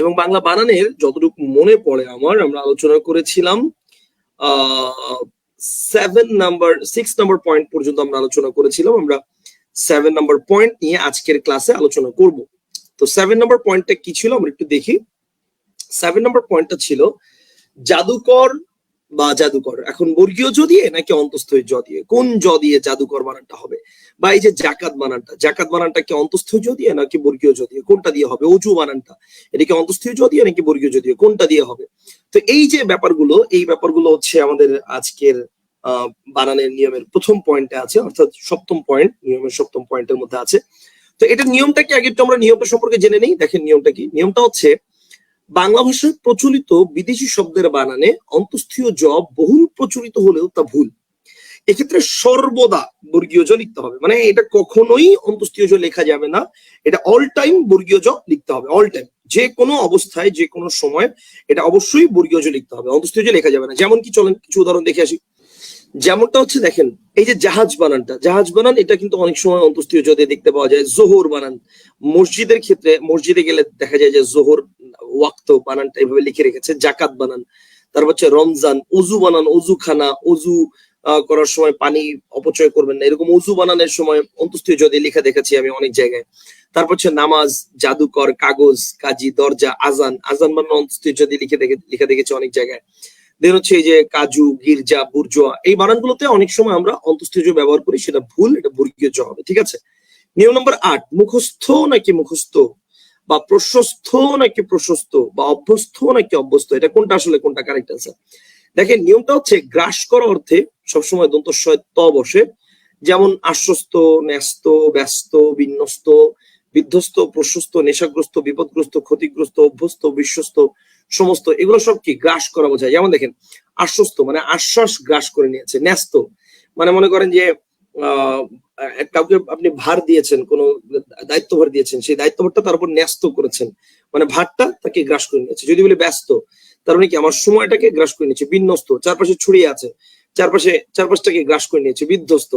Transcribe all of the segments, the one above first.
এবং বাংলা বানানের যতটুকু মনে পড়ে আমার, আমরা আলোচনা করেছিলাম seven number six number point পর্যন্ত আমরা আলোচনা করেছিলাম, আমরা সেভেন নাম্বার পয়েন্ট নিয়ে আজকের ক্লাসে আলোচনা করব। তো সেভেন নাম্বার পয়েন্টটা কি ছিল? আমরা একটু দেখি। সেভেন নাম্বার পয়েন্টটা ছিল, জাদুকর বা জাদুকর? এখন বর্গীয় জ দিয়ে নাকি অন্তস্থ জ দিয়ে? কোন জ দিয়ে জাদুকর বানানটা হবে? বা এই যে জাকাত বানানটা জাকাত বানানটা কি অন্তস্থ জ দিয়ে নাকি বর্গীয় জ দিয়ে? কোনটা দিয়ে হবে? অজু বানানটা। এটা কি অন্তস্থ জ দিয়ে নাকি বর্গীয় জ কোনটা দিয়ে হবে? তো এই যে ব্যাপারগুলো, এই ব্যাপারগুলো হচ্ছে আমাদের আজকের বানানের নিয়মের প্রথম পয়েন্টে আছে, অর্থাৎ সপ্তম পয়েন্ট, নিয়মের সপ্তম পয়েন্টের মধ্যে আছে। তো এটা নিয়মটা কি? আগে একটু আমরা নিয়মটা সম্পর্কে জেনে নেই। দেখেন নিয়মটা কি? নিয়মটা হচ্ছে বাংলা ভাষায় প্রচলিত বিদেশি শব্দের বানানে অন্তস্থীয় জ বহুল প্রচলিত হলেও তা ভুল। এক্ষেত্রে সর্বদা বর্গীয় জ লিখতে হবে। মানে এটা কখনোই অন্তস্থীয় জ লেখা যাবে না। এটা অল টাইম বর্গীয় জ লিখতে হবে অল টাইম যে কোনো অবস্থায়, যে কোনো সময় এটা অবশ্যই বর্গীয় জ লিখতে হবে, অন্তস্থীয় জ লেখা যাবে না। যেমন কি চলেন, কিছু উদাহরণ দেখে আসি। যেমনটা হচ্ছে দেখেন, এই যে জাহাজ বানানটা, জাহাজ বানান, এটা কিন্তু অনেক সময় অন্তস্থীয় যদি দেখতে পাওয়া যায়। জোহর বানান। মসজিদের ক্ষেত্রে, মসজিদে গেলে দেখা যায় যে জোহর ওয়াক্ত বানানটা এইভাবে লিখে রেখেছে, জাকাত বানান। তারপর হচ্ছে রমজান অজু বানান অজু খানা অজু করার সময় পানি অপচয় করবেন না। এরকম অজু বানানোর সময় অন্তস্থীয় যদি লেখা দেখেছি আমি অনেক জায়গায়। তারপর হচ্ছে নামাজ, জাদুকর, কাগজ, কাজী, দরজা, আজান। আজান বানানো অন্তস্থীয় যদি লিখে দেখে, লেখা দেখেছি অনেক জায়গায়। দেন হচ্ছে এই যে কাজু, গির্জা, বুর্জোয়া, এই বানানগুলোতে অনেক সময় আমরা অন্তস্থীয় ব্যবহার করি সেটা ভুল, এটা বর্গীয় হবে ঠিক আছে? নিয়ম নম্বর আট, মুখস্থ নাকি মুখস্থ? বা প্রশস্ত নাকি প্রশস্ত বা অভ্যস্ত নাকি অভ্যস্ত এটা কোনটা আসলে, কোনটা কারেক্ট আছে দেখেন, নিয়মটা হচ্ছে গ্রাস করা অর্থে সবসময় দন্তস্বয় ত বসে। যেমন আশ্বস্ত, ন্যস্ত, ব্যস্ত, বিন্যস্ত, বিধ্বস্ত, প্রশস্ত, নেশাগ্রস্ত, বিপদগ্রস্ত, ক্ষতিগ্রস্ত, অভ্যস্ত, বিশ্বস্ত, সমস্ত এগুলো সব কি গ্রাস করা বোঝায়? যেমন দেখেন, আশ্বস্ত মানে আশ্বাস গ্রাস করে নিয়েছে, ন্যস্ত। মানে মনে করেন যে কাউকে আপনি ভার দিয়েছেন, কোনো দায়িত্বভার দিয়েছেন, সেই দায়িত্বভারটা তার উপর ন্যস্ত করেছেন। মানে ভারটা তাকে গ্রাস করে নিয়েছে। যদি বলে ব্যস্ত, তার মানে কি আমার সময়টাকে গ্রাস করে নিয়েছে, বিন্যস্ত, চারপাশে ছড়িয়ে আছে, চারপাশে, চারপাশটাকে গ্রাস করে নিয়েছে, বিধ্বস্ত,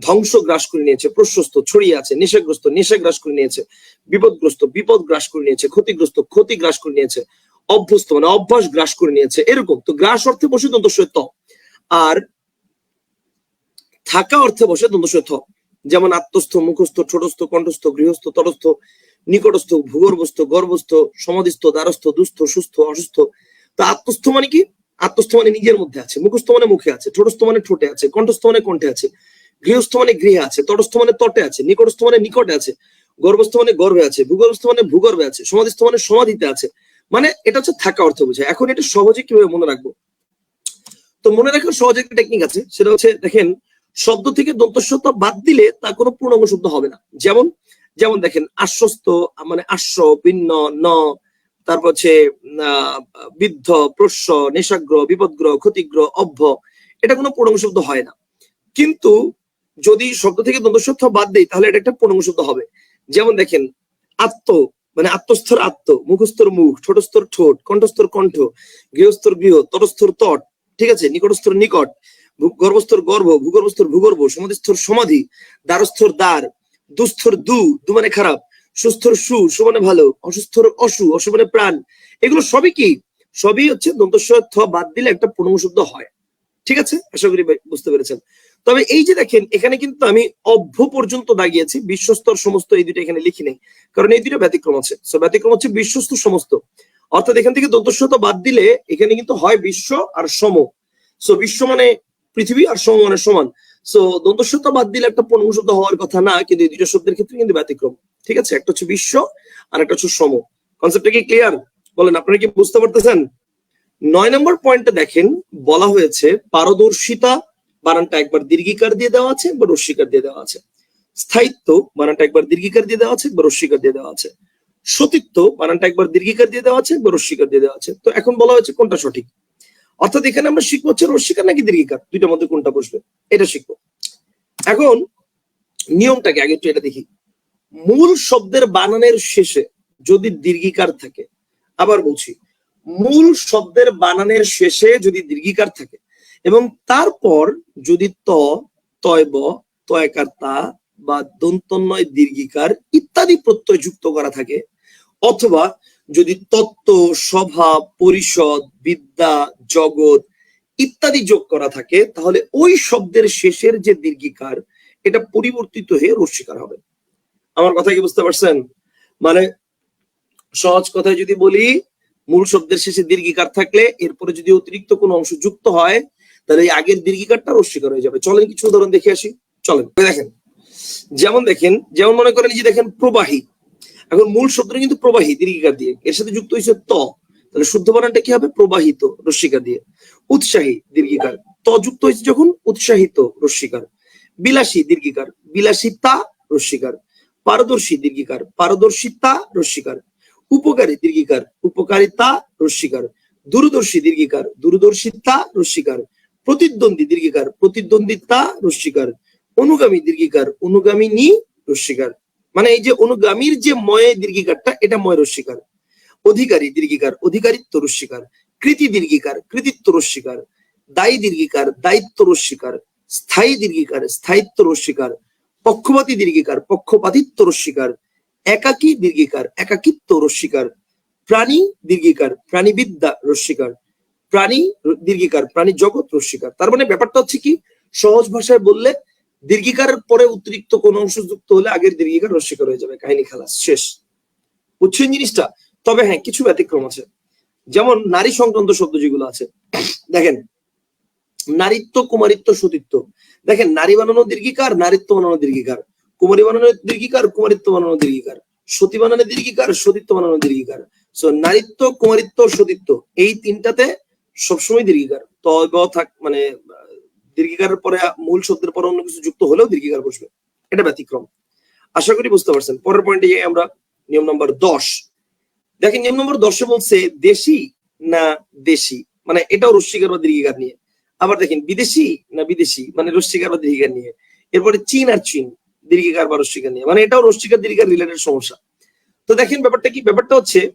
ধ্বংস গ্রাস করে নিয়েছে, প্রশস্ত, ছড়িয়ে আছে, নেশাগ্রস্ত নেশা গ্রাস করে নিয়েছে, বিপদগ্রস্ত, বিপদ গ্রাস করে নিয়েছে, ক্ষতিগ্রস্ত, ক্ষতি গ্রাস করে নিয়েছে, অভ্যস্ত মানে অভ্যাস গ্রাস করে নিয়েছে, এরকম। তো গ্রাস অর্থে বসে দন্তস্ব ত। আর থাকা অর্থে বসে দন্তস্ব যেমন আত্মস্থ, মুখস্থ, ছোটস্থ, কণ্ঠস্থ, গৃহস্থ তরস্থ নিকটস্থ, ভূগর্ভস্থ, গর্ভস্থ, সমাধিস্থ, দ্বারস্থ, দুস্থ, সুস্থ, অসুস্থ। তো আত্মস্থ মানে কি? আত্মস্থ মানে নিজের মধ্যে আছে, মুখস্থ মানে মুখে আছে, ছোটস্থ মানে ঠোঁটে আছে, কণ্ঠস্থ মানে কণ্ঠে আছে, গৃহস্থ মানে গৃহে আছে, তটস্থ মানে তটে আছে, নিকটস্থ মানে নিকটে আছে, গর্ভস্থ মানে গর্ভে আছে, ভূগর্ভস্থ মানে ভূগর্ভে আছে, সমাধিস্থ মানে সমাধিতে আছে। মানে এটা হচ্ছে থাকা অর্থ বোঝায়। এখন এটা সহজে কীভাবে মনে রাখব? তো মনে রাখার সহজ একটা টেকনিক আছে, সেটা হচ্ছে দেখেন শব্দ থেকে দন্তস্বতা বাদ দিলে তা কোনো পূর্ণাঙ্গ শব্দ হবে না। যেমন যেমন দেখেন, আশ্বস্ত মানে আশ্ব ভিন্ন ন, তারপর হচ্ছে বৃদ্ধ প্রস্য নেশাগ্র বিপদগ্রহ, ক্ষতিগ্রহ, অভ্য, এটা কোনো পূর্ণাঙ্গ শব্দ হয় না। কিন্তু যদি শব্দ থেকে দন্তস্বত্ব বাদ দেই, তাহলে এটা একটা পূর্ণাঙ্গ শব্দ হবে। যেমন দেখেন, আত্ম মানে আত্মস্থর আত্ম, মুখস্থর মুখ ছোটস্থর ঠোঁট, কণ্ঠস্থর কণ্ঠ, গৃহস্থর গৃহ, তটস্থর তট, ঠিক আছে, নিকটস্থর নিকট গর্ভস্থর গর্ভ, ভূগর্ভস্থর ভূগর্ভ, সমাধিস্থর সমাধি, দ্বারস্থর দ্বার, দুস্থর দু দু মানে খারাপ, সুস্থর সু সু মানে ভালো, অসুস্থর অসু অসু মানে প্রাণ, এগুলো সবই কি? সবই হচ্ছে দন্তস্ব থ বাদ দিলে একটা পূর্ণ শব্দ হয়। ঠিক আছে? আশা করি বুঝতে পেরেছেন। তবে এই যে দেখেন, এখানে কিন্তু আমি অভ্য পর্যন্ত দাগিয়েছি, বিশ্বস্তর সমস্ত এই দুটো এখানে লিখি নেই, কারণ এই দুটো ব্যতিক্রম আছে। সো ব্যতিক্রম হচ্ছে বিশ্বস্ত সমস্ত। অর্থাৎ এখান থেকে দন্তস্বত বাদ দিলে এখানে কিন্তু হয় বিশ্ব আর সম। সো বিশ্ব মানে পৃথিবী আর সম মানে সমান। সো দন্তস্বত বাদ দিলে একটা শব্দ হওয়ার কথা না, কিন্তু এই দুটো শব্দের ক্ষেত্রে কিন্তু ব্যতিক্রম। ঠিক আছে? একটা হচ্ছে বিশ্ব আর একটা হচ্ছে সম। কনসেপ্টটা কি ক্লিয়ার বলেন, আপনারা কি বুঝতে পারতেছেন? নয় নম্বর পয়েন্টটা দেখেন, বলা হয়েছে, পারদর্শিতা বানানটা একবার দীর্ঘিকার দিয়ে দেওয়া আছে একবার রস্বীকার দিয়ে দেওয়া আছে। স্থায়িত্ব বানানটা একবার দীর্ঘিকার দিয়ে দেওয়া আছে একবার রস্বীকার দিয়ে দেওয়া আছে। সতীত্ব বানানটা একবার দীর্ঘিকার দিয়ে দেওয়া আছে একবার রস্বীকার দিয়ে দেওয়া আছে। তো এখন বলা হয়েছে কোনটা সঠিক? অর্থাৎ এখানে আমরা শিখব হচ্ছে রস্বীকার নাকি দীর্ঘিকার? দুইটার মধ্যে কোনটা বসবে? এটা শিখব। এখন নিয়মটাকে আগে একটু এটা দেখি। মূল শব্দের বানানের শেষে যদি দীর্ঘিকার থাকে, আবার বলছি, মূল শব্দের বানানের শেষে যদি দীর্ঘিকার থাকে এবং তারপর যদি ত তয়ব তয়কার তা বা দন্তন্বয় দীর্ঘিকার ইত্যাদি প্রত্যয় যুক্ত করা থাকে, অথবা যদি তত্ত্ব, স্বভাব, পরিষদ, বিদ্যা, জগৎ ইত্যাদি যোগ করা থাকে, তাহলে ওই শব্দের শেষের যে দীর্ঘিকার, এটা পরিবর্তিত হয়ে রস্বীকার হবে। আমার কথা কি বুঝতে পারছেন? মানে সহজ কথায় যদি বলি, মূল শব্দের শেষে দীর্ঘিকার থাকলে এরপরে যদি অতিরিক্ত কোনো অংশ যুক্ত হয়, তাহলে আগের দীর্ঘিকারটা রস্বীকার হয়ে যাবে। চলেন কিছু উদাহরণ দেখে আসি। চলেন। দেখেন, যেমন দেখেন, যেমন মনে করেন যে দেখেন প্রবাহী। এখন মূল শব্দটা কিন্তু প্রবাহী দীর্ঘিকার দিয়ে। এর সাথে যুক্ত হয়েছে ত। তাহলে শুদ্ধ বানানটা কি হবে? প্রবাহিত রস্বীকার দিয়ে। উৎসাহী, দীর্ঘিকার। ত যুক্ত হয়েছে যখন? উৎসাহিত, রশ্মিকার। বিলাসী, দীর্ঘিকার। বিলাসিতা রস্বীকার পারদর্শী, দীর্ঘিকার। পারদর্শিতা, রশ্মিকার। উপকারী, দীর্ঘিকার। উপকারিতা রস্বীকার দূরদর্শী, দীর্ঘিকার। দূরদর্শিতা রস্বীকার প্রতিদ্বন্দ্বী, দীর্ঘিকার। প্রতিদ্বন্দ্বিতা রস্বীকার অনুগামী, দীর্ঘিকার। অনুগামিনী রস্বীকার মানে এই যে অনুগামীর যে ময় দীর্ঘিকারটা, এটা ময় রস্বীকার অধিকারী দীর্ঘিকার অধিকারিত্ব রস্বীকার কৃতি দীর্ঘিকার কৃতিত্ব রস্বীকার দায়ী দীর্ঘিকার দায়িত্ব রস্বীকার স্থায়ী দীর্ঘিকার স্থায়িত্ব রস্বীকার পক্ষপাতী দীর্ঘিকার পক্ষপাতিত্ব রস্বীকার একাকী দীর্ঘিকার একাকিত্ব রস্বীকার প্রাণী দীর্ঘিকার, প্রাণীবিদ্যা রস্বীকার প্রাণী দীর্ঘিকার প্রাণী জগৎ রস্বীকার তার মানে ব্যাপারটা হচ্ছে কি? সহজ ভাষায় বললে দীর্ঘিকারের পরে অতিরিক্ত কোন অংশ যুক্ত হলে আগের দীর্ঘিকার রস্বীকার হয়ে যাবে। কাহিনী খালাস শেষ। বুঝছেন জিনিসটা? তবে হ্যাঁ কিছু ব্যতিক্রম আছে। যেমন নারী সংক্রান্ত শব্দ যেগুলো আছে। দেখেন, নারীত্ব, কুমারিত্ব, সতীত্ব। দেখেন, নারী বানানো দীর্ঘিকার, নারীত্ব বানানো দীর্ঘিকার। কুমারী বানানো দীর্ঘিকার, কুমারিত্ব বানানো দীর্ঘিকার। সতী বানানো দীর্ঘিকার, সতীত্ব বানানো দীর্ঘিকার। সো নারীত্ব, কুমারিত্ব, সতীত্ব, এই তিনটাতে সবসময় দীর্ঘিকার। তব থাক মানে দীর্ঘিকারের পরে মূল শব্দের পরে অন্য কিছু যুক্ত হলেও দীর্ঘিকার বসবে। এটা ব্যতিক্রম। আশা করি বুঝতে পারছেন। পরের পয়েন্টে যাই আমরা নিয়ম নম্বর দশ। দেখেন, নিয়ম নম্বর দশে বলছে দেশি না দেশি? মানে এটাও রস্বীকার বা দীর্ঘিকার নিয়ে। আবার দেখেন, বিদেশি না বিদেশি? মানে রস্বীকার বা দীর্ঘিকার নিয়ে। এরপরে চীন আর চীন, দীর্ঘিকার বা রশ্মিকার নিয়ে। মানে এটাও রস্বীকার দীর্ঘিকার রিলেটেড সমস্যা। তো দেখেন, ব্যাপারটা কি? ব্যাপারটা হচ্ছে,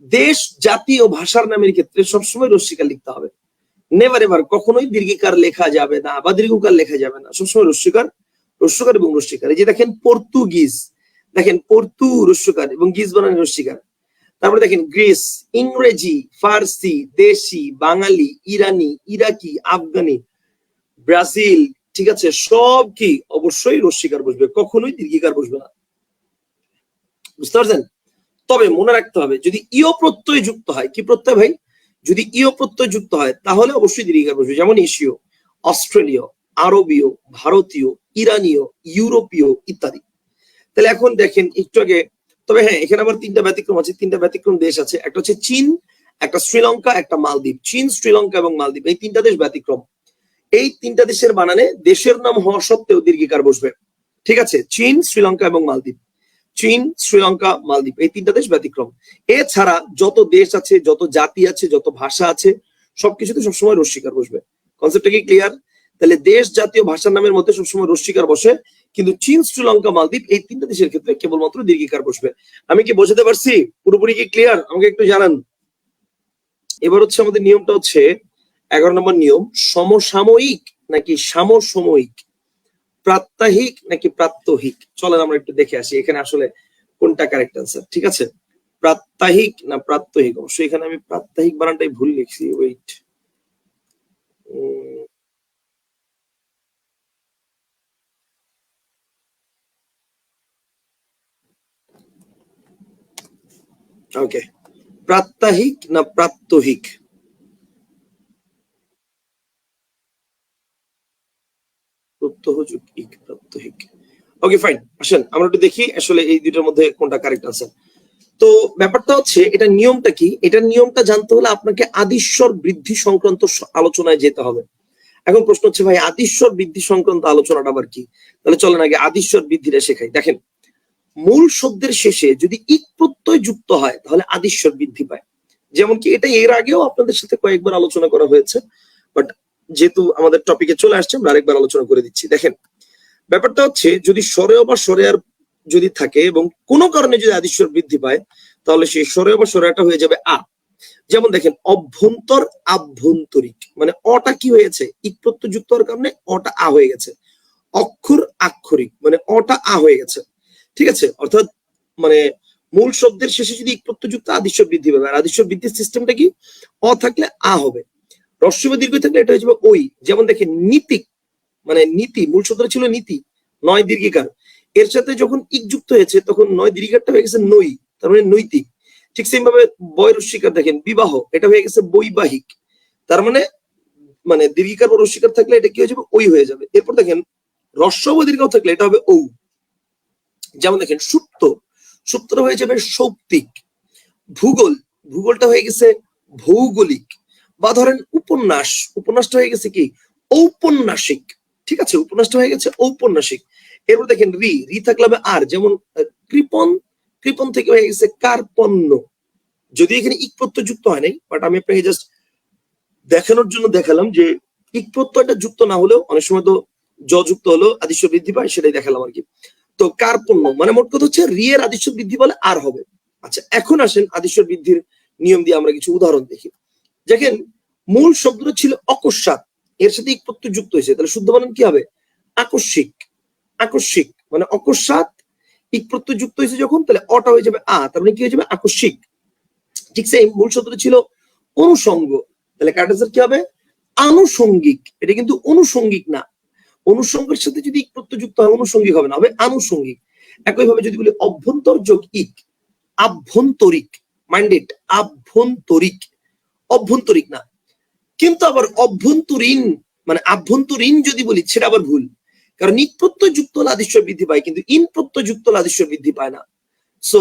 দেশ, জাতি ও ভাষার নামের ক্ষেত্রে সবসময় রস্বীকার লিখতে হবে। নেভার এভার কখনোই দীর্ঘিকার লেখা যাবে না বা দীর্ঘকার লেখা যাবে না। সবসময় রস্যকার রস্যকার এবং রস্যকার এই যে দেখেন পর্তুগিজ, দেখেন পর্তু রস্যকার এবং গিজ বানানি রস্যকার তারপরে দেখেন গ্রিস, ইংরেজি, ফার্সি, দেশি, বাঙালি, ইরানি, ইরাকি, আফগানি, ব্রাজিল, ঠিক আছে, সব কি অবশ্যই রস্যিকার বসবে, কখনোই দীর্ঘিকার বসবে না। বুঝতে পারছেন? তবে মনে রাখতে হবে, যদি ইও প্রত্যয় যুক্ত হয়, কি প্রত্যয় ভাই? যদি ইও প্রত্যয় যুক্ত হয়, তাহলে অবশ্যই দীর্ঘিকার বসবে। যেমন এশীয়, অস্ট্রেলীয়, আরবীয়, ভারতীয়, ইরানীয়, ইউরোপীয় ইত্যাদি। তাহলে এখন দেখেন, একটু আগে, তবে হ্যাঁ এখানে আবার তিনটা ব্যতিক্রম আছে, তিনটা ব্যতিক্রম দেশ আছে। একটা হচ্ছে চীন, একটা শ্রীলঙ্কা, একটা মালদ্বীপ। চীন, শ্রীলঙ্কা এবং মালদ্বীপ, এই তিনটা দেশ ব্যতিক্রম। এই তিনটা দেশের বানানে দেশের নাম হওয়া সত্ত্বেও দীর্ঘিকার বসবে। ঠিক আছে? চীন, শ্রীলঙ্কা এবং মালদ্বীপ। চীন, শ্রীলঙ্কা, মালদ্বীপ, এই তিনটা দেশ ব্যতিক্রম। এছাড়া যত দেশ আছে, যত জাতি আছে, যত ভাষা আছে, সবকিছুতে সবসময় রস্বীকার বসবে। কনসেপ্টটা কি ক্লিয়ার তাহলে দেশ জাতীয় ভাষার নামের মধ্যে সবসময় রস্বীকার বসে, কিন্তু চীন, শ্রীলঙ্কা, মালদ্বীপ এই তিনটা দেশের ক্ষেত্রে কেবলমাত্র দীর্ঘিকার বসবে। আমি কি বোঝাতে পারছি? পুরোপুরি কি ক্লিয়ার আমাকে একটু জানান। এবার হচ্ছে আমাদের নিয়মটা হচ্ছে, এগারো নম্বর নিয়ম, সমসাময়িক নাকি সামসাময়িক? প্রাত্যহিক নাকি প্রাত্যহিক? চলেন আমরা একটু দেখে আসি এখানে আসলে কোনটা কারেক্ট আনসার ঠিক আছে? প্রাত্যহিক না প্রাত্যহিক? অবশ্যই এখানে আমি প্রাত্যহিক বানানটাই ভুল লিখছি ওয়েট ওকে প্রাত্যহিক না প্রাত্যহিক? প্রত্যহ যুগ, ইক প্রাত্যহিক ওকে ফাইন আসেন, আমরা একটু দেখি আসলে এই দুইটার মধ্যে কোনটা কারেক্ট আনসার তো ব্যাপারটা হচ্ছে, এটা নিয়মটা কি? এটা নিয়মটা জানতে হলে আপনাকে আদিশ্বর বৃদ্ধি সংক্রান্ত আলোচনায় যেতে হবে। এখন প্রশ্ন হচ্ছে, ভাই, আদিশ্বর বৃদ্ধি সংক্রান্ত আলোচনাটা আবার কি? তাহলে চলেন আগে আদিশ্বর বৃদ্ধিটা শেখাই। দেখেন, মূল শব্দের শেষে যদি ইক প্রত্যয় যুক্ত হয়, তাহলে আদিশ্বর বৃদ্ধি পায়। যেমন কি এটা এর আগেও আপনাদের সাথে কয়েকবার আলোচনা করা হয়েছে বাট যেহেতু আমাদের টপিকে চলে আসছে, আমরা আরেকবার আলোচনা করে দিচ্ছি। দেখেন, ব্যাপারটা হচ্ছে, যদি সরেয় বা সরেয়ার যদি থাকে এবং কোনো কারণে যদি আদিশ্বর বৃদ্ধি পায়, তাহলে সেই সরেয় বা সরেয়াটা হয়ে যাবে আ। যেমন দেখেন, অভ্যন্তর আভ্যন্তরিক মানে অটা কি হয়েছে? ইক প্রত্যয় যুক্ত হওয়ার কারণে অটা আ হয়ে গেছে। অক্ষর আক্ষরিক মানে অটা আ হয়ে গেছে। ঠিক আছে? অর্থাৎ মানে মূল শব্দের শেষে যদি ইক প্রত্যযুক্ত বৃদ্ধি পাবে আর আদিশ্য বৃদ্ধির সিস্টেমটা কি? অ থাকলে আ হবে। রস্য বা দীর্ঘ থাকলে এটা হয়ে যাবে ওই, যেমন দেখেন নীতিক মানে নীতি, মূল সূত্র ছিল নীতি, নয় দীর্ঘিকার। এর সাথে যখন ইক যুক্ত হয়েছে, তখন নয় দীর্ঘিকারটা হয়ে গেছে নই তার মানে নৈতিক। ঠিক সেম ভাবে বয় রস্বীকার দেখেন, বিবাহ, এটা হয়ে গেছে বৈবাহিক। তার মানে মানে দীর্ঘিকার বা রস্বীকার থাকলে এটা কি হয়ে যাবে? ওই হয়ে যাবে। এরপর দেখেন রস্য বা দীর্ঘ থাকলে এটা হবে ঔ। যেমন দেখেন, সুপ্ত সুপ্তটা হয়ে যাবে সৌপ্তিক। ভূগোল, ভূগোলটা হয়ে গেছে ভৌগোলিক। বা ধরেন উপন্যাস, উপন্যাসটা হয়ে গেছে কি? ঔপন্যাসিক। ঠিক আছে? উপন্যাসটা হয়ে গেছে ঔপন্যাসিক। এরপর দেখেন রি রি থাকলে হবে আর, যেমন কৃপন। কৃপন থেকে হয়ে গেছে কার্পণ্য। যদি এখানে ইক প্রত্যয় যুক্ত হয় নাই বাট আমি আপনাকে জাস্ট দেখানোর জন্য দেখালাম যে ইক প্রত্যয়টা যুক্ত না হলেও অনেক সময় তো জ যুক্ত হলো আদিশ্য বৃদ্ধি পায়, সেটাই দেখালাম আর কি। তো কার্পণ্য মানে মোট কথা হচ্ছে রিয়ের আদিশ্য বৃদ্ধি বলে আর হবে। আচ্ছা এখন আসেন আদিশ্য বৃদ্ধির নিয়ম দিয়ে আমরা কিছু উদাহরণ দেখি। দেখেন, মূল শব্দটা ছিল অকস্মাৎ। এর সাথে ইক প্রত্যয় যুক্ত হয়েছে। তাহলে শুদ্ধ বানান কি হবে? আকস্মিক। আকস্মিক। মানে অকস্মাৎ। ইক যুক্ত হয়েছে যখন, তাহলে অটা হয়ে যাবে আ। তার মানে কি হয়ে যাবে? আকস্মিক। ঠিক সেই মূল শব্দটা ছিল অনুষঙ্গ তাহলে কাটাসের কি হবে? আনুষঙ্গিক। এটা কিন্তু অনুষঙ্গিক না। অনুষঙ্গের সাথে যদি ইক যুক্ত হয়, অনুষঙ্গিক হবে না। হবে আনুষঙ্গিক। একইভাবে যদি বলি অভ্যন্তর যোগ ইক আভ্যন্তরিক মাইন্ডেড আভ্যন্তরিক। অভ্যন্তরিক না। কিন্তু আবার অভ্যন্তরীণ মানে আভ্যন্তরীণ যদি বলি, সেটা আবার ভুল। কারণ ইক প্রত্যয় যুক্ত হলে বৃদ্ধি পায়, কিন্তু ইন প্রত্যয় যুক্ত হলে বৃদ্ধি পায় না। সো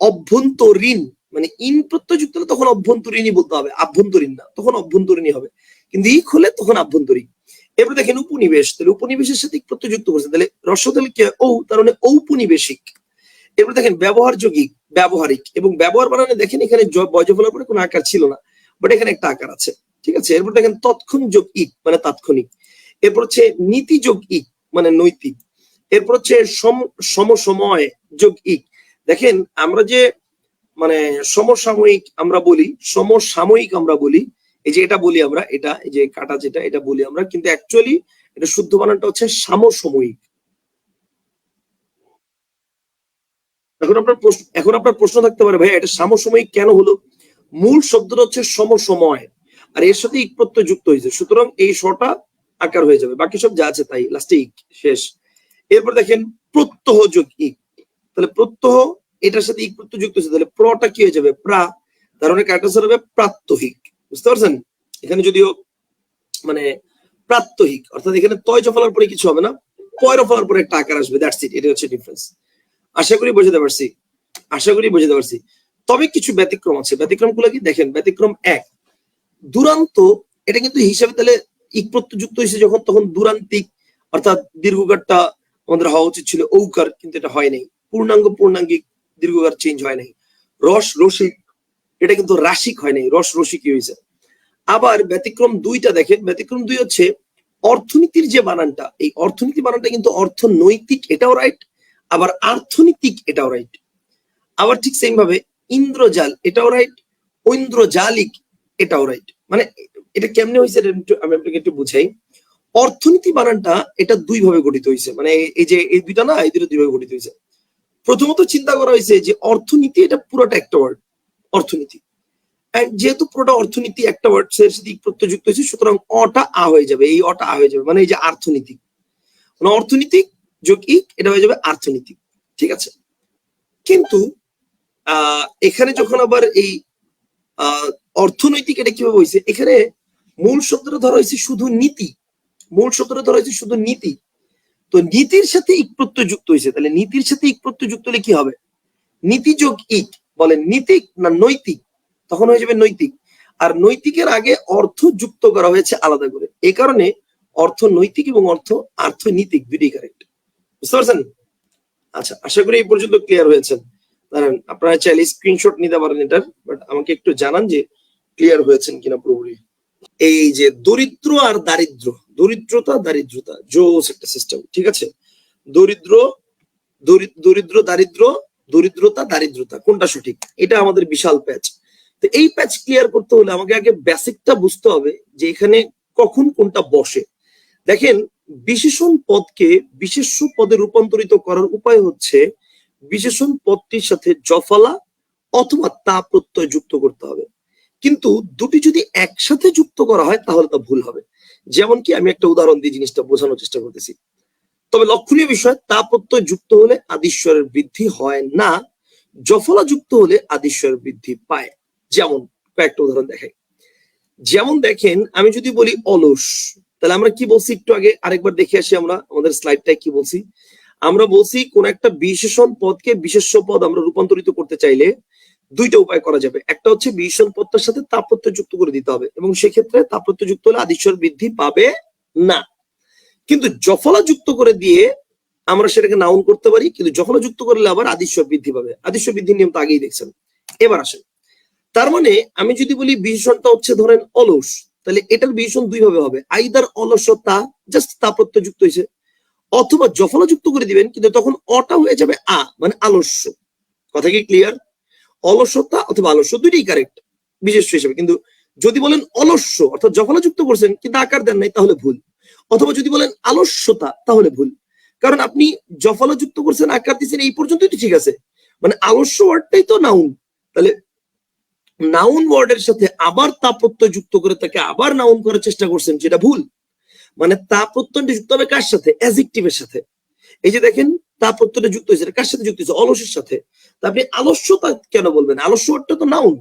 অভ্যন্তরীণ মানে ইন প্রত্যয় যুক্ত হলে তখন অভ্যন্তরীণই বলতে হবে, আভ্যন্তরীণ না, তখন অভ্যন্তরীণই হবে। কিন্তু ইক হলে তখন আভ্যন্তরীণ। এবার দেখেন উপনিবেশ, তাহলে উপনিবেশের সাথে ইক প্রত্যয় যুক্ত করছে তাহলে রস্য তাহলে কি? ঔ, তার মানে ঔপনিবেশিক। এবার দেখেন ব্যবহার যৌগিক, ব্যবহারিক, এবং ব্যবহার বানানে দেখেন এখানে বজ্র ফলার পরে কোনো আকার ছিল না। বাট এখানে একটা আকার আছে, ঠিক আছে? এরপর দেখেন তৎক্ষণ যোগ ইক মানে তাৎক্ষণিক। এরপর হচ্ছে নীতি যোগ ইক মানে নৈতিক। এরপর হচ্ছে সম, সমসময় যোগ ইক দেখেন, আমরা যে মানে সমসাময়িক আমরা বলি, সমসাময়িক আমরা বলি, এই যে এটা বলি আমরা, এটা, এই যে কাটা যেটা, এটা বলি আমরা, কিন্তু অ্যাকচুয়ালি এটা শুদ্ধ বানানটা হচ্ছে সমসাময়িক। এখন আপনার প্রশ্ন, এখন আপনার প্রশ্ন থাকতে পারে ভাই এটা সমসাময়িক কেন হলো? মূল শব্দটা হচ্ছে সমসময়। আর এর সাথে ইক প্রত্যয় যুক্ত হয়েছে। সুতরাং এই শটা আকার হয়ে যাবে। বাকি সব যা আছে তাই। লাস্টে ইক, শেষ। এরপর দেখেন প্রত্যহ যোগ ইক। তাহলে প্রত্যহ, এটার সাথে ইক প্রত্যয় যুক্ত হয়েছে। তাহলে প্রটা কি হয়ে যাবে? প্রা। তার মানে কাটাসার হবে? প্রাত্যহিক। বুঝতে পারছেন? এখানে যদিও মানে প্রাত্যহিক, অর্থাৎ এখানে তয় ফলার পরে কিছু হবে না। পয়র ফলার পরে একটা আকার আসবে। দ্যাটস ইট এটা হচ্ছে ডিফারেন্স আশা করি বোঝাতে পারছি। আশা করি বোঝাতে পারছি। তবে কিছু ব্যতিক্রম আছে। ব্যতিক্রমগুলো কি? দেখেন, ব্যতিক্রম এক। দুরান্ত, এটা কিন্তু হিসাবে তাহলে ইক প্রত্যয় যুক্ত হয়েছে যখন, তখন দুরান্তিক, অর্থাৎ দীর্ঘকারটা আমাদের হওয়া উচিত ছিল ঔকার, কিন্তু এটা হয় নাই। পূর্ণাঙ্গ, পূর্ণাঙ্গিক দীর্ঘকার চেঞ্জ হয় নাই। রস, রসিক, এটা কিন্তু রাসিক হয় নাই। রস রসিকই হয়েছে আবার ব্যতিক্রম দুইটা দেখেন, ব্যতিক্রম দুই হচ্ছে অর্থনীতির যে বানানটা, এই অর্থনীতি বানানটা কিন্তু অর্থনৈতিক এটাও রাইট আবার অর্থনীতিক এটাও রাইট আবার ঠিক সেম ভাবে ইন্দ্রজাল, এটাও রাইট ঐন্দ্রজালিক এটাও রাইট মানে এটা কেমনে হয়েছে আমি আপনাকে একটু বুঝাই। অর্থনীতি বানানটা এটা দুই ভাবে গঠিত হয়েছে মানে এই যে এই দুইটা না, এই দুটো দুই ভাবে গঠিত হয়েছে প্রথমত চিন্তা করা হয়েছে যে অর্থনীতি এটা পুরোটা একটা ওয়ার্ড অর্থনীতি। যেহেতু পুরোটা অর্থনীতি একটা ওয়ার্ড সে সাথে ইক প্রত্যয় যুক্ত হয়েছে সুতরাং অটা আ হয়ে যাবে, এই অটা আ হয়ে যাবে। মানে এই যে অর্থনীতি মানে অর্থনীতিক যোগ ইক এটা হয়ে যাবে অর্থনীতিক ঠিক আছে? কিন্তু এখানে যখন আবার এই অর্থনৈতিক এটা কীভাবে হয়েছে? এখানে মূল শব্দটা ধরা হয়েছে শুধু নীতি। মূল শব্দটা ধরা হয়েছে শুধু নীতি। তো নীতির সাথে ইক প্রত্যয় যুক্ত হয়েছে। তাহলে নীতির সাথে ইক প্রত্যয় যুক্ত হলে কি হবে? নীতি যোগ ইক। বলেন নীতিক না নৈতিক? তখন হয়ে যাবে নৈতিক। আর নৈতিকের আগে অর্থ যুক্ত করা হয়েছে আলাদা করে। এই কারণে অর্থ নৈতিক এবং অর্থ আর্থনৈতিক দুইটাই কারেক্ট বুঝতে পারছেন? আচ্ছা আশা করি এই পর্যন্ত ক্লিয়ার হয়েছেন দাঁড়ান আপনারা চাইলে স্ক্রিনশট নিতে পারেন এটার বাট আমাকে একটু জানান যে ক্লিয়ার হয়েছেন কিনা পুরোপুরি। এই যে দরিদ্র আর দারিদ্র, দরিদ্রতা, দারিদ্রতা, জোস একটা সিস্টেম ঠিক আছে? দরিদ্র দরিদ্র, দারিদ্র, দরিদ্রতা, দারিদ্রতা, কোনটা সঠিক? এটা আমাদের বিশাল প্যাচ তো এই প্যাচ ক্লিয়ার করতে হলে আমাকে আগে বেসিকটা বুঝতে হবে যে এখানে কখন কোনটা বসে। দেখেন, বিশেষণ পদকে বিশেষ্য পদে রূপান্তরিত করার উপায় হচ্ছে বিশেষণ পদটির সাথে জফলা অথবা তা প্রত্যয় যুক্ত করতে হবে। কিন্তু দুটি যদি একসাথে যুক্ত করা হয়, তাহলে তা ভুল হবে। যেমন কি আমি একটা উদাহরণ দিয়ে জিনিসটা বোঝানোর চেষ্টা করতেছি। তবে লক্ষণীয় বিষয়, তা প্রত্যয় যুক্ত হলে আদিশ্বরের বৃদ্ধি হয় না, জফলা যুক্ত হলে আদিশ্বরের বৃদ্ধি পায়। যেমন কয়েকটা উদাহরণ দেখাই যেমন দেখেন, আমি যদি বলি অলস, তাহলে আমরা কি বলছি? একটু আগে আরেকবার দেখে আসি আমরা, আমাদের স্লাইডটায় কি বলছি? আমরা বলছি কোন একটা বিশেষণ পদকে বিশেষ্য পদ আমরা রূপান্তরিত করতে চাইলে দুইটা উপায় করা যাবে। একটা হচ্ছে বিশেষণ পদটার সাথে তাপত্য যুক্ত করে দিতে হবে এবং সেক্ষেত্রে তাপত্য যুক্ত হলে আদিশ্বর বৃদ্ধি পাবে না। কিন্তু জফলা যুক্ত করে দিয়ে আমরা সেটাকে নাউন করতে পারি, কিন্তু জফলা যুক্ত করলে আবার আদিশ্বর বৃদ্ধি পাবে। আদিশ্বর বৃদ্ধির নিয়ম তো আগেই দেখছেন। এবার আসেন। তার মানে আমি যদি বলি বিশেষণটা হচ্ছে ধরেন অলস, তাহলে এটার বিশেষণ দুই ভাবে হবে। আইদার অলসতা জাস্ট তাপত্য যুক্ত হয়েছে অথবা জফলা যুক্ত করে দিবেন, কিন্তু তখন অটা হয়ে যাবে আ মানে আলস্য। কথা কি ক্লিয়ার অলসতা অথবা আলস্য দুইটাই কারেক্ট বিশেষ হিসেবে। কিন্তু যদি বলেন অলস্য, অর্থাৎ জফলা যুক্ত করছেন, কিন্তু আকার দেন নাই, তাহলে ভুল। অথবা যদি বলেন আলস্যতা, তাহলে ভুল। কারণ আপনি জফলা যুক্ত করছেন, আকার দিচ্ছেন এই পর্যন্তই তো ঠিক আছে। মানে আলস্য ওয়ার্ডটাই তো নাউন তাহলে নাউন ওয়ার্ডের সাথে আবার তাপত্য যুক্ত করে তাকে আবার নাউন করার চেষ্টা করছেন, যেটা ভুল। মানে তাপত্যটা যুক্ত হবে কার সাথে? অ্যাজেক্টিভের সাথে। এই যে দেখেন তাপত্যটা যুক্ত হয়েছে কার সাথে যুক্ত হয়েছে? অলসের সাথে। তা আপনি আলস্যতা কেন বলবেন? আলস্য ওয়ার্ডটা তো নাউন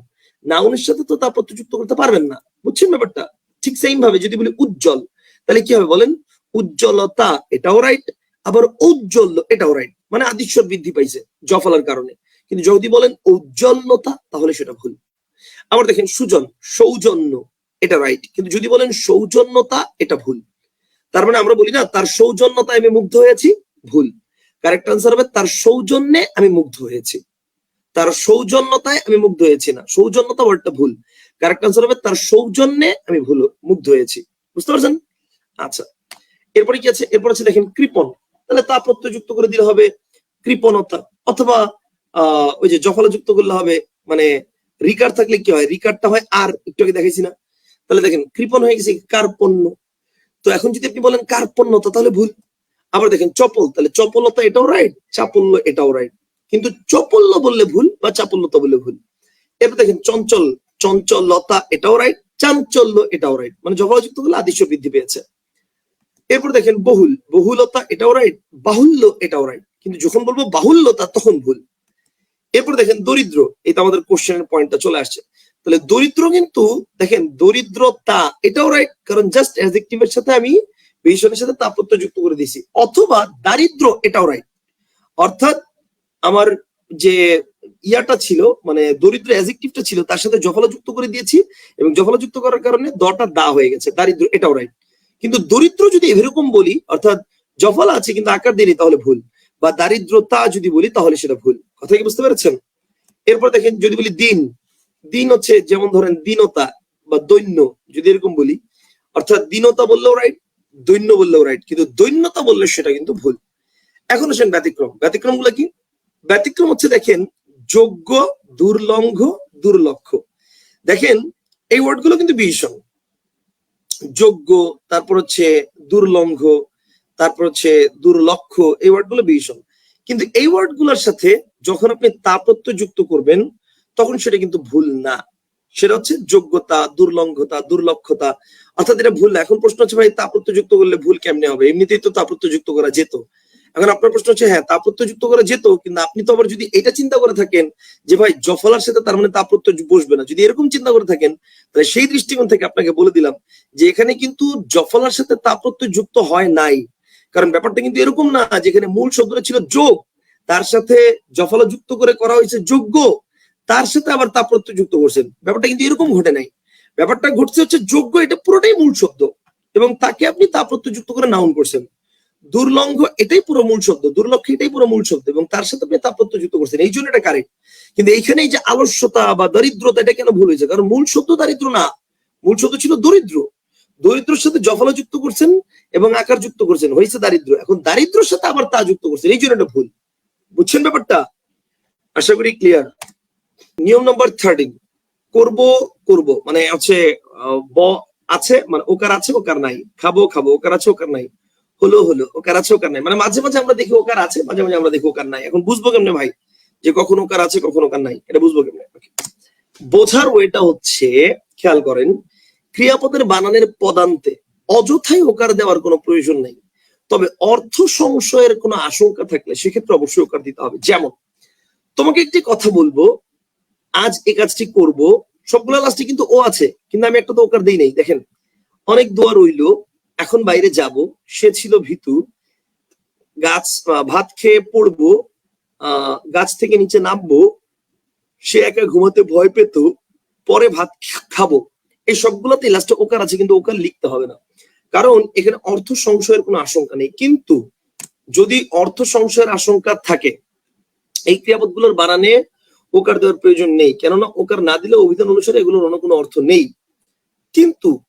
নাউনের সাথে তো তাপত্য যুক্ত করতে পারবেন না। বুঝছেন ব্যাপারটা? ঠিক সেম ভাবে যদি বলি উজ্জ্বল, তাহলে কি হবে বলেন? উজ্জ্বলতা এটাও রাইট আবার ঔজ্জ্বল্য এটাও রাইট মানে আদিশ্বর বৃদ্ধি পাইছে জফলার কারণে। কিন্তু যদি বলেন ঔজ্জ্বল্যতা, তাহলে সেটা ভুল। আবার দেখেন, সুজন, সৌজন্য, এটা রাইট কিন্তু যদি বলেন সৌজন্যতা, এটা ভুল। তার মানে আমরা বলি না, তার সৌজন্যতায় আমি মুগ্ধ হয়েছি? ভুল। কারেক্ট আনসার হবে, তার সৌজন্যে আমি মুগ্ধ হয়েছি। তার সৌজন্যতায় আমি মুগ্ধ হয়েছি না। সৌজন্যতা ওয়ার্ডটা ভুল। কারেক্ট আনসার হবে, তার সৌজন্যে আমি ভুল, মুগ্ধ হয়েছি। বুঝতে পারছেন? আচ্ছা। এরপরে কি আছে? এরপর আছে দেখেন কৃপণ। তাহলে তা প্রত্যয় যুক্ত করে দিলে হবে কৃপণতা। অথবা আহ ওই যে জফলা যুক্ত করলে হবে মানে রিকার থাকলে কি হয়? রিকারটা হয় আর। একটু আগে দেখাইছি না। তাহলে দেখেন, কৃপণ হয়ে গেছে কার্পণ্য তো এখন যদি আপনি বলেন কার্পণ্যতা তাহলে ভুল। আবার দেখেন, চপল, তাহলে চপলতা এটাও রাইট চাপল্য এটাও রাইট কিন্তু চপল্য বললে ভুল বা চাপল্যতা বললে ভুল? এরপর দেখেন, চঞ্চল, চঞ্চলতা এটাও রাইট চাঞ্চল্য এটাও রাইট মানে জফলাযুক্ত করলে আদিশ্য বৃদ্ধি পেয়েছে। এরপর দেখেন, বহুল, বহুলতা এটাও রাইট বাহুল্য এটাও রাইট কিন্তু যখন বলব বাহুল্যতা, তখন ভুল। এরপর দেখেন, দরিদ্র এটা আমাদের কোশ্চেনের পয়েন্টটা চলে আসছে। তাহলে দরিদ্র কিন্তু, দেখেন, দরিদ্রতা, এটাও রাইট কারণ জাস্ট অ্যাডজেক্টিভের সাথে আমি বিশেষণের সাথে তাপত্য যুক্ত করে দিয়েছি। অথবা দারিদ্র, এটাও রাইট অর্থাৎ আমার যে ইয়াটা ছিল মানে দরিদ্র অ্যাজেক্টিভটা ছিল, তার সাথে জফলা যুক্ত করে দিয়েছি এবং জফলা যুক্ত করার কারণে দটা দা হয়ে গেছে, দারিদ্র, এটাও রাইট কিন্তু দরিদ্র যদি এরকম বলি, অর্থাৎ জফলা আছে কিন্তু আকার দিইনি তাহলে ভুল। বা দারিদ্রতা যদি বলি, তাহলে সেটা ভুল। কথা কি বুঝতে পেরেছেন? এরপর দেখেন, যদি বলি দিন দিন হচ্ছে যেমন ধরেন দীনতা বা দৈন্য, যদি এরকম বলি। অর্থাৎ দীনতা বললেও রাইট দৈন্য বললেও রাইট কিন্তু দৈন্যতা বললে সেটা কিন্তু ভুল। এখন আসেন ব্যতিক্রম। ব্যতিক্রমগুলো কি? ব্যতিক্রম হচ্ছে দেখেন, যোগ্য, দুর্লঙ্ঘ, দুর্লক্ষ। দেখেন, এই ওয়ার্ডগুলো কিন্তু ভীষণ যোগ্য, তারপর হচ্ছে দুর্লঙ্ঘ, তারপর হচ্ছে দুর্লক্ষ, এই ওয়ার্ডগুলো ভীষণ কিন্তু এই ওয়ার্ডগুলোর সাথে যখন আপনি তাপত্য যুক্ত করবেন তখন সেটা কিন্তু ভুল না। সেটা হচ্ছে যোগ্যতা, দুর্লঙ্ঘতা, দুর্লক্ষতা। অর্থাৎ এটা ভুল এখন প্রশ্ন হচ্ছে, ভাই তাপত্য যুক্ত করলে ভুল কেমনে হবে? এমনিতেই তো তাপত্য যুক্ত করা যেত। এখন আপনার প্রশ্ন হচ্ছে হ্যাঁ তাপত্য যুক্ত করা যেত, কিন্তু আপনি তো আবার যদি এটা চিন্তা করে থাকেন যে, ভাই, জফলার সাথে তার মানে তাপত্য বসবে না। যদি এরকম চিন্তা করে থাকেন, তাহলে সেই দৃষ্টিকোণ থেকে আপনাকে বলে দিলাম যে, এখানে কিন্তু জফলার সাথে তাপত্য যুক্ত হয় নাই। কারণ ব্যাপারটা কিন্তু এরকম না যেখানে মূল শব্দটা ছিল যোগ। তার সাথে জফলা যুক্ত করে করা হয়েছে যোগ্য। তার সাথে আবার তাপত্য যুক্ত করছেন। ব্যাপারটা কিন্তু এরকম ঘটে নাই। ব্যাপারটা ঘটছে হচ্ছে যোগ্য এটা পুরোটাই মূল শব্দ। এবং তাকে আপনি তাপত্য যুক্ত করে নাউন করছেন। দুর্লঙ্ঘ এটাই পুরো মূল শব্দ। দুর্লক্ষ এটাই পুরো মূল শব্দ। এবং তার সাথে আপনি তাপত্য যুক্ত করছেন। এই জন্য এটা কারেক্ট কিন্তু এইখানে এই যে আলস্যতা বা দরিদ্রতা, এটা কেন ভুল হয়েছে? কারণ মূল শব্দ দারিদ্র না। মূল শব্দ ছিল দরিদ্র। দরিদ্রর সাথে জফলা যুক্ত করছেন এবং আকার যুক্ত করছেন। হয়েছে দারিদ্র। এখন দারিদ্রের সাথে আবার তা যুক্ত করছেন। এই জন্য এটা ভুল। বুঝছেন ব্যাপারটা? আশা করি ক্লিয়ার নিয়ম নম্বর থার্টিন করব করব মানে হচ্ছে ব আছে মানে ওকার আছে, ওকার নাই, খাব খাব, ওকার আছে, ওকার নাই, হলো হলো, ওকার আছে, ওকার নাই মানে মাঝে মাঝে আমরা দেখি ওকার আছে, মাঝে মাঝে আমরা দেখি ওকার নাই, এখন বুঝব কেমনে ভাই, যে কখন ওকার আছে, কখন ওকার নাই, এটা বুঝব কেমনে? বোঝার ওয়েটা হচ্ছে, খেয়াল করেন, ক্রিয়াপদের বানানের পদান্তে অযথাই ওকার দেওয়ার কোনো প্রয়োজন নেই, তবে অর্থ সংশয়ের কোনো আশঙ্কা থাকলে সেক্ষেত্রে অবশ্যই ওকার দিতে হবে, যেমন, তোমাকে একটি কথা বলব আজ এই কাজটি করব। সবগুলো লাস্টে কিন্তু ও আছে, কিন্তু আমি একটা তো ওকার দিই নাই। দেখেন, অনেক দোয়া রইল, এখন বাইরে যাব। সে ছিল ভিতু। গাছ ভাত খেয়ে পড়ব গাছ থেকে নিচে নামবো। সে একা ঘুমাতে ভয় পেত, পরে ভাত খাব। এই সবগুলোতে লাস্টে ওকার আছে, কিন্তু ওকার লিখতে হবে না। কারণ এখানে অর্থ সংশয়ের কোনো আশঙ্কা নেই। কিন্তু যদি অর্থ সংশয়ের আশঙ্কা থাকে, এই ক্রিয়াপদগুলোর বানানে ওকার দেওয়ার প্রয়োজন নেই। কেননা ওকার না দিলে অভিধান অনুসারে এগুলোর অন্য কোনো অর্থ নেই। কিন্তু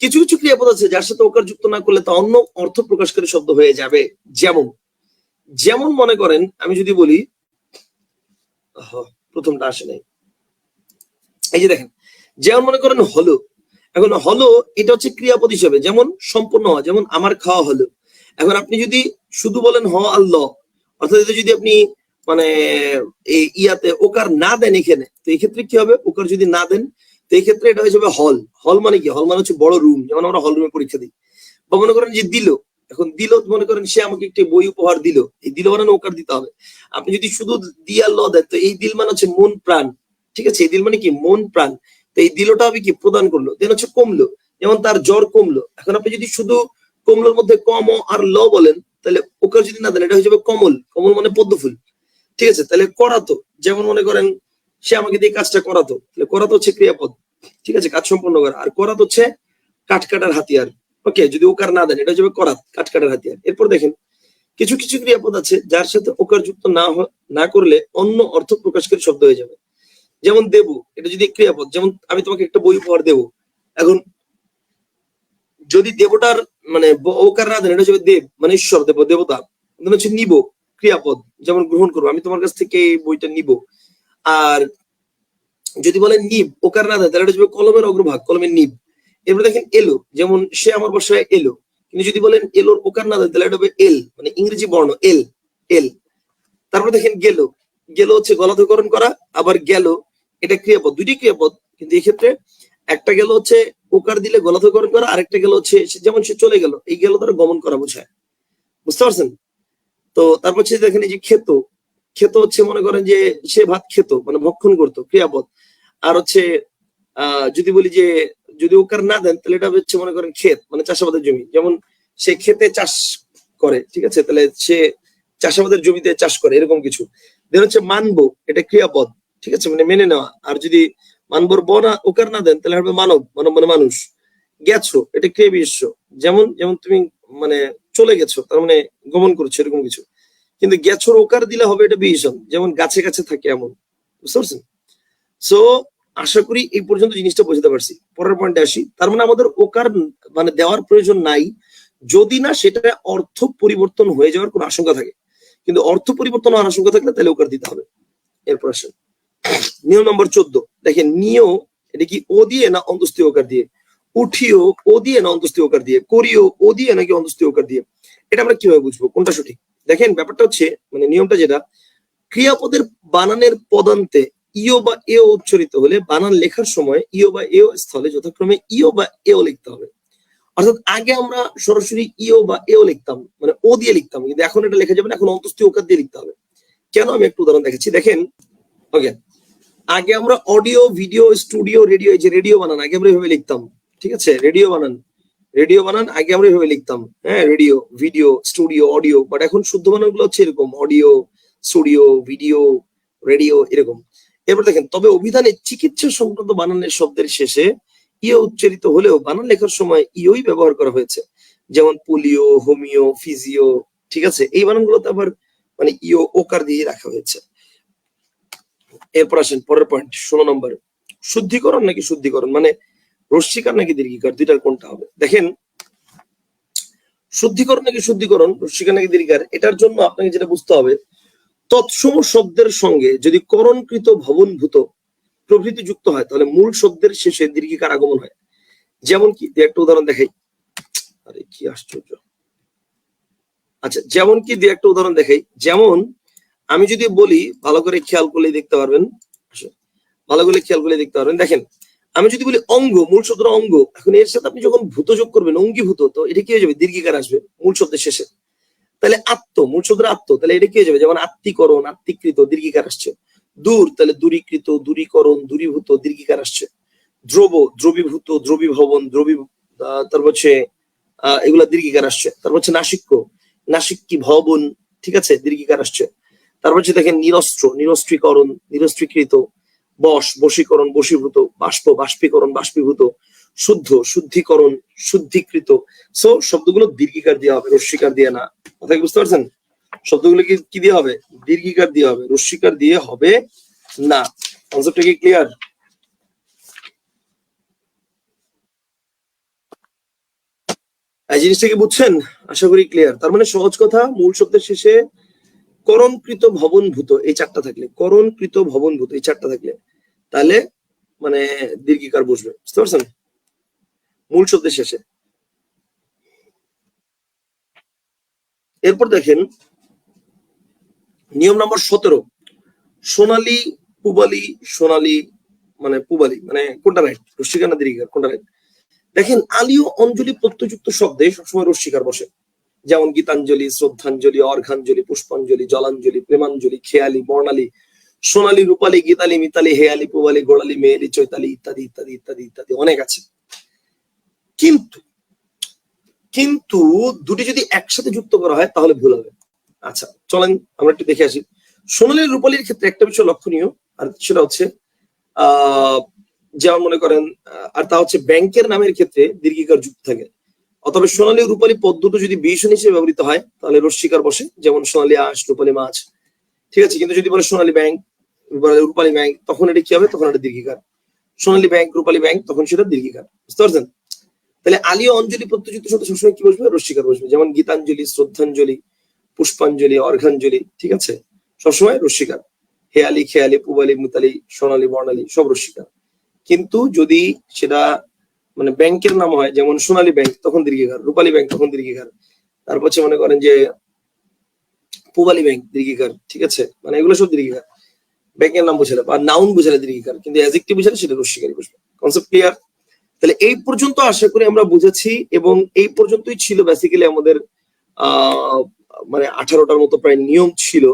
কিছু কিছু ক্রিয়াপদ আছে যার সাথে ওকার যুক্ত না করলে তা অন্য অর্থ প্রকাশকারী শব্দ হয়ে যাবে। যেমন যেমন মনে করেন, আমি যদি বলি প্রথমটা আসে নাই। এই যে দেখেন, যেমন মনে করেন হলো। এখন হলো, এটা হচ্ছে ক্রিয়াপদ হিসেবে। যেমন, সম্পূর্ণ হওয়া, যেমন আমার খাওয়া হলো। এখন আপনি যদি শুধু বলেন হ আল্লাহ, অর্থাৎ যদি আপনি মানে এই ইয়াতে ওকার না দেন এখানে, তো এই ক্ষেত্রে কি হবে? ওকার যদি না দেন, তো এই ক্ষেত্রে এটা হয়ে যাবে হল। হল মানে কি? হল মানে হচ্ছে বড় রুম যেমন আমরা হল রুমে পরীক্ষা দিই। বা মনে করেন যে দিল, এখন দিল মনে করেন সে আমাকে একটি বই উপহার দিল। এই দিল মানে ওকার দিতে হবে। আপনি যদি শুধু দিয়াল ল দেন, তো এই দিল মানে হচ্ছে মন প্রাণ। ঠিক আছে? এই দিল মানে কি? মন প্রাণ। তো এই দিলটা হবে কি? প্রদান করল। দেন হচ্ছে কমলো। যেমন তার জ্বর কমলো। এখন আপনি যদি শুধু কমলোর মধ্যে কম আর ল বলেন, তাহলে ওকার যদি না দেন, এটা হয়ে যাবে কমল। কমল মানে পদ্ম ফুল ঠিক আছে? তাহলে করাতো। যেমন মনে করেন, সে আমাকে দিয়ে কাজটা করাতো। তাহলে করাতো হচ্ছে ক্রিয়াপদ। ঠিক আছে? কাজ সম্পন্ন করা। আর করাত হচ্ছে কাঠ কাটার হাতিয়ার। ওকে? যদি ওকার না দেন, এটা হচ্ছে করাত কাঠ কাটার হাতিয়ার। এরপর দেখেন, কিছু কিছু ক্রিয়াপদ আছে যার সাথে ওকার যুক্ত না না করলে অন্য অর্থ প্রকাশকারী শব্দ হয়ে যাবে। যেমন দেব, এটা যদি ক্রিয়াপদ, যেমন আমি তোমাকে একটা বই উপহার দেব। এখন, যদি দেবটার মানে ওকার না দেন, এটা হচ্ছে দেব মানে ঈশ্বর, দেব, দেবতা। হচ্ছে নিব। ক্রিয়াপদ যেমন গ্রহণ করব, আমি তোমার কাছ থেকে এই বইটা নিব। আর যদি বলেন নিব ওকার না তাহলে এটা কলমের অগ্রভাগ, কলমের নিব। এরপর দেখেন এলো, যেমন সে আমার বাসায় এলো। কিন্তু যদি বলেন এলোর ওকার না তাহলে এটা হবে এল মানে ইংরেজি বর্ণ, এল এল। তারপর দেখেন গেল। গেল হচ্ছে গলাধকরণ করা, আবার গেল, এটা ক্রিয়াপদ, দুইটি ক্রিয়াপদ। কিন্তু এক্ষেত্রে একটা গেল হচ্ছে ওকার দিলে গলাধকরণ করা, আরেকটা গেল হচ্ছে যেমন সে চলে গেল, এই গেল দ্বারা গমন করা বোঝায়। বুঝতে পারছেন? তো তারপর হচ্ছে দেখেন এই যে খেত খেত হচ্ছে মনে করেন যে সে ভাত খেত মানে ভক্ষণ করতো, ক্রিয়াপদ। আর হচ্ছে, আহ, যদি বলি যে যদি ওকার না দেন, তাহলে এটা হচ্ছে মনে করেন ক্ষেত মানে চাষাবাদের জমি। যেমন সে খেতে চাষ করে, ঠিক আছে? তাহলে সে চাষাবাদের জমিতে চাষ করে, এরকম কিছু। দেন হচ্ছে মানবো, এটা ক্রিয়াপদ, ঠিক আছে? মানে মেনে নেওয়া। আর যদি মানবর ব না, ওকার না দেন, তাহলে হবে মানব মানব মানে মানুষ। গেছো এটা ক্রিয়া বিশেষ্য। যেমন যেমন তুমি মানে চলে গেছো, তার মানে গমন করছ এরকম কিছু। কিন্তু গেছোর ওকার দিলে হবে এটা বিশেষণ যেমন গাছে গাছে থাকে এমন, বুঝতে পারছেন? সো আশা করি এই পর্যন্ত জিনিসটা বোঝাতে পারছি। পরের পয়েন্টে আসি, তার মানে আমাদের ওকার মানে দেওয়ার প্রয়োজন নাই, যদি না সেটা অর্থ পরিবর্তন হয়ে যাওয়ার কোনো আশঙ্কা থাকে। কিন্তু অর্থ পরিবর্তন হওয়ার আশঙ্কা থাকলে তাহলে ওকার দিতে হবে। এরপর আসেন। নিয়ম নম্বর চোদ্দ। দেখেন নিয় এটা কি ও দিয়ে না অন্তস্তি ওকার দিয়ে? উঠিও, ও দিয়ে না অন্তস্তি ওকার দিয়ে, করিও, ও দিয়ে নাকি অন্তস্তি ওকার দিয়ে। এটা আমরা কীভাবে বুঝব? কোনটা সঠিক? দেখেন, ব্যাপারটা হচ্ছে মানে নিয়মটা যেটা, ক্রিয়াপদের বানানের পদান্তে ইও বা এ উচ্চারিত হলে বানান লেখার সময় ইও বা এ স্থলে যথাক্রমে ইও বা এও লিখতে হবে। অর্থাৎ আগে আমরা সরাসরি ইও বা এও লিখতাম মানে ও দিয়ে লিখতাম, কিন্তু এখন এটা লেখা যাবে না, এখন অন্তস্থি ওকার দিয়ে লিখতে হবে। কেন আমি একটু উদাহরণ দেখাচ্ছি? দেখেন, ওকে, আগে আমরা অডিও, ভিডিও, স্টুডিও, রেডিও, এই যে রেডিও বানান, আগে আমরা এভাবে লিখতাম। ঠিক আছে? রেডিও বানান। রেডিও বানান, আগে আমরা এভাবে লিখতাম। হ্যাঁ radio, video, studio, audio but এখন শুদ্ধ বানানগুলো হচ্ছে এরকম। অডিও, স্টুডিও, ভিডিও, রেডিও, এরকম। এরপর দেখেন, তবে অভিধানে চিকিৎসা সংক্রান্ত বানানের শব্দের শেষে ইও উচ্চারিত হলেও বানান লেখার সময় ইওই ব্যবহার করা হয়েছে। যেমন পোলিও, হোমিও, ফিজিও, ঠিক আছে? এই বানানগুলোতে আবার মানে ইও ওকার দিয়ে রাখা হয়েছে। এরপর আসেন, পরের পয়েন্ট, ষোলো নম্বর। শুদ্ধিকরণ নাকি শুদ্ধিকরণ? মানে রশ্মিকার নাকি দীর্ঘিকার? দুইটার কোনটা হবে? দেখেন, শুদ্ধিকরণ নাকি শুদ্ধিকরণ, রশ্মিকার নাকি দীর্ঘিকার? এটার জন্য আপনাকে যেটা বুঝতে হবে, তৎসম শব্দের সঙ্গে যদি করণকৃত ভবনভূত প্রভৃতি যুক্ত হয়, তাহলে মূল শব্দের শেষে দীর্ঘিকার আগমন হয়। যেমন কি একটা উদাহরণ দেখাই। আরে, কি আশ্চর্য। আচ্ছা যেমন কি দিয়ে একটা উদাহরণ দেখাই। যেমন, আমি যদি বলি, ভালো করে খেয়াল করলে দেখতে পারবেন। ভালো করে খেয়াল করলে দেখতে পারবেন। দেখেন আমি যদি বলি অঙ্গ মূল শব্দ অঙ্গ এখন এর সাথে আপনি যখন ভূত যোগ করবেন অঙ্গীভূত তো এটা কি হয়ে যাবে? দীর্ঘিকার আসবে? মূল শব্দের শেষে। তাহলে আত্ম মূল শব্দের আত্ম তাহলে এটা কি হয়ে যাবে? যেমন আত্মীকরণ আত্মিকৃত দীর্ঘিকার আসছে। দূর তাহলে দূরীকৃত দূরীকরণ দূরীভূত দীর্ঘিকার আসছে। দ্রব দ্রবীভূত দ্রবীভবন দ্রবী তারপর হচ্ছে আহ, এগুলা দীর্ঘিকার আসছে। তারপর হচ্ছে নাসিক্য নাসিক্কি ভবন ঠিক আছে? দীর্ঘিকার আসছে। তারপর হচ্ছে দেখেন নিরস্ত্র নিরস্ত্রীকরণ নিরস্ত্রীকৃত বশ, বশীকরণ, বশীভূত, বাষ্প, বাষ্পীকরণ, বাষ্পীভূত, শুদ্ধ, শুদ্ধিকরণ, শুদ্ধিকৃত। সো শব্দগুলো দীর্ঘিকার দিয়ে হবে রস্বীকার দিয়ে না। কথা বুঝতে পারছেন? শব্দগুলো কি কি দিয়ে হবে? দীর্ঘিকার দিয়ে হবে রস্বীকার দিয়ে হবে না। কনসেপ্টটা কি ক্লিয়ার এই জিনিসটা কি বুঝছেন? আশা করি ক্লিয়ার তার মানে সহজ কথা, মূল শব্দের শেষে করণকৃত ভবনভূত, এই চারটা থাকলে, করণকৃত ভবনভূত, এই চারটা থাকলে, তাহলে মানে দীর্ঘিকার বসবে, বুঝতে পারছেন? মূল শব্দের শেষে। এরপর দেখেন, নিয়ম নম্বর সতেরো, সোনালী, পুবালি, সোনালী মানে পুবালি মানে কোনটা রাইট রস্মিকা না দীর্ঘিকার, কোনটা রাইট দেখেন আলীয় অঞ্জলি প্রত্যযুক্ত শব্দে সবসময় রস্মিকার বসে। যেমন গীতাঞ্জলি, শ্রদ্ধাঞ্জলি, অর্ঘাঞ্জলি, পুষ্পাঞ্জলি, জলাঞ্জলি, প্রেমাঞ্জলি, খেয়ালি, বর্ণালী, সোনালী, রূপালী, গীতালি, মিতালি, হেয়ালি, পুবালি, গোড়ালি, মেয়েলি, চৈতালি ইত্যাদি ইত্যাদি ইত্যাদি ইত্যাদি অনেক আছে। কিন্তু কিন্তু দুটি যদি একসাথে যুক্ত করা হয় তাহলে ভুল হবে। আচ্ছা চলেন আমরা একটু দেখে আসি। সোনালী রূপালীর ক্ষেত্রে একটা বিষয় লক্ষণীয়, আর সেটা হচ্ছে, আহ, যেমন মনে করেন আর তা হচ্ছে ব্যাংকের নামের ক্ষেত্রে দীর্ঘিকার যুক্ত থাকে। অথবা সোনালী রূপালী দুটো যদি ভীষণ হিসেবে ব্যবহৃত হয়, তাহলে রস্বীকার বসে, যেমন সোনালী আঁশ, রূপালী মাছ। ঠিক আছে, কিন্তু যদি বলে সোনালী ব্যাংক রূপালী ব্যাংক, তখন এটা কি হবে? তখন এটা দীর্ঘিকার। সোনালী ব্যাংক, রূপালী ব্যাংক, তখন সেটা দীর্ঘিকার। বুঝতে পারছেন? তাহলে আলী অঞ্জলি প্রত্যযুক্ত শব্দ সবসময় কি বসবে? রস্বীকার বসবে। যেমন গীতাঞ্জলি, শ্রদ্ধাঞ্জলি, পুষ্পাঞ্জলি অর্ঘাঞ্জলি ঠিক আছে? সবসময় রস্বীকার হেয়ালি খেয়ালি পুবালি, মুতালি, সোনালী, বর্ণালী, সব রস্বীকার কিন্তু যদি সেটা মানে ব্যাংকের নাম হয়, যেমন সোনালী ব্যাংক, তখন দীর্ঘিকার, রূপালী ব্যাংক, তখন দীর্ঘিকার। তারপর হচ্ছে মনে করেন যে পুবালী ব্যাংক, দীর্ঘিকার, ঠিক আছে? মানে এগুলো সব দীর্ঘিকার। ব্যাংকের নাম বোঝালে, বা নাউন বোঝালে দীর্ঘিকার, কিন্তু অ্যাজেক্টিভ বোঝালে সেটা রস্বীকারী বসবে কনসেপ্ট ক্লিয়ার তাহলে এই পর্যন্ত আশা করি আমরা বুঝেছি, এবং এই পর্যন্তই ছিল বেসিক্যালি আমাদের মানে আঠারোটার মতো প্রায় নিয়ম ছিল।